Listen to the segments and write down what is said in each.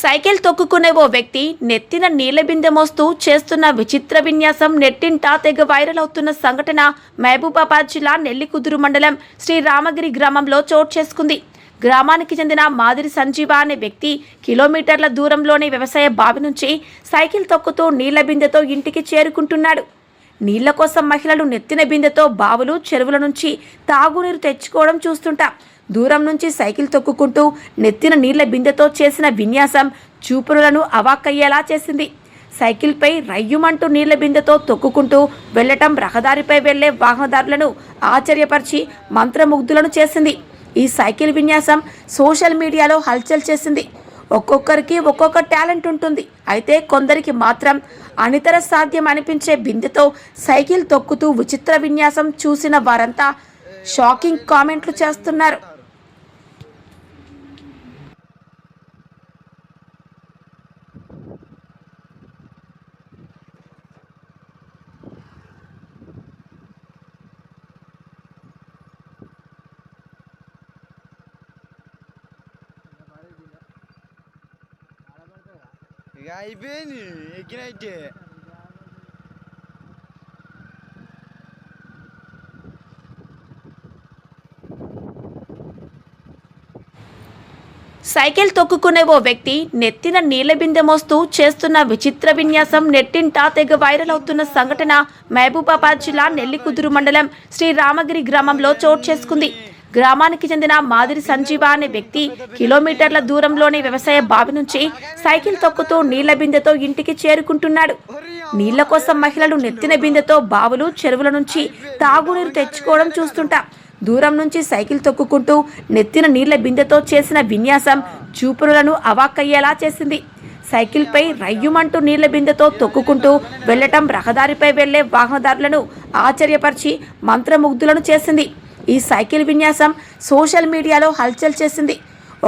Cycle తొక్కుకునే ఓ వ్యక్తి నెత్తిన నీళ్ళ బిందె మోస్తూ చేస్తున్న విచిత్ర విన్యాసం నెట్టింటా తెగ వైరల్ అవుతున్న సంఘటన మహబూబాబాద్ జిల్లా నెల్లికుదురు మండలం శ్రీ రామగిరి గ్రామంలో చోటు చేసుకుంది. గ్రామానికి చెందిన మాదిరి సంజీవ అనే వ్యక్తి కిలోమీటర్ల దూరంలోని వ్యవసాయ బావి నుంచి సైకిల్ తొక్కుతూ నీళ్ళ బిందెతో ఇంటికి చేరుకుంటున్నాడు. నీళ్ళ కోసం మహిళలు నెత్తిన బిందెతో బావులు చెరువుల నుంచి తాగునీరు తెచ్చుకోవడం చూస్తుంటాం. దూరం నుంచి సైకిల్ తొక్కుకుంటూ నెత్తిన నీళ్ళ బిందెతో చేసిన విన్యాసం చూపురులను అవాక్కయ్యేలా చేసింది. సైకిల్పై రయ్యుమంటూ నీళ్ళ బిందెతో తొక్కుకుంటూ వెళ్ళటం రహదారిపై వెళ్ళే వాహనదారులను ఆశ్చర్యపరిచి మంత్రముగ్ధులను చేసింది. ఈ సైకిల్ విన్యాసం సోషల్ మీడియాలో హల్చల్ చేసింది. ఒక్కొక్కరికి ఒక్కొక్క టాలెంట్ ఉంటుంది. అయితే కొందరికి మాత్రం అనితర సాధ్యం అనిపించే బిందెతో సైకిల్ తొక్కుతూ విచిత్ర విన్యాసం చూసిన వారంతా షాకింగ్ కామెంట్లు చేస్తున్నారు. ఇక అయిపోయింది ఎక్కినట్టే సైకిల్ తొక్కుకునే ఓ వ్యక్తి నెత్తిన నీళ్ళ బిందె మోస్తూ చేస్తున్న విచిత్ర విన్యాసం నెట్టింటా తెగ వైరల్ అవుతున్న సంఘటన మహబూబాబాద్ జిల్లా నెల్లికుదురు మండలం శ్రీ రామగిరి గ్రామంలో చోటు చేసుకుంది. గ్రామానికి చెందిన మాదిరి సంజీవ అనే వ్యక్తి కిలోమీటర్ల దూరంలోని వ్యవసాయ బావి నుంచి సైకిల్ తొక్కుతూ నీళ్ళ బిందెతో ఇంటికి చేరుకుంటున్నాడు. నీళ్ళ కోసం మహిళలు నెత్తిన బిందెతో బావులు చెరువుల నుంచి తాగునీరు తెచ్చుకోవడం చూస్తుంటాం. దూరం నుంచి సైకిల్ తొక్కుకుంటూ నెత్తిన నీళ్ళ బిందెతో చేసిన విన్యాసం చూపురులను అవాక్కయ్యేలా చేసింది. సైకిల్పై రయ్యుమంటూ నీళ్ళ బిందెతో తొక్కుకుంటూ వెళ్ళటం రహదారిపై వెళ్ళే వాహనదారులను ఆశ్చర్యపరిచి మంత్రముగ్ధులను చేసింది. ఈ సైకిల్ విన్యాసం సోషల్ మీడియాలో హల్చల్ చేసింది.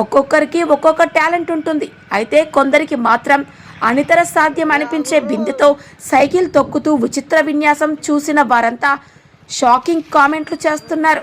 ఒక్కొక్కరికి ఒక్కొక్క టాలెంట్ ఉంటుంది. అయితే కొందరికి మాత్రం అనితర సాధ్యం అనిపించే బిందెతో సైకిల్ తొక్కుతూ విచిత్ర విన్యాసం చూసిన వారంతా షాకింగ్ కామెంట్లు చేస్తున్నారు.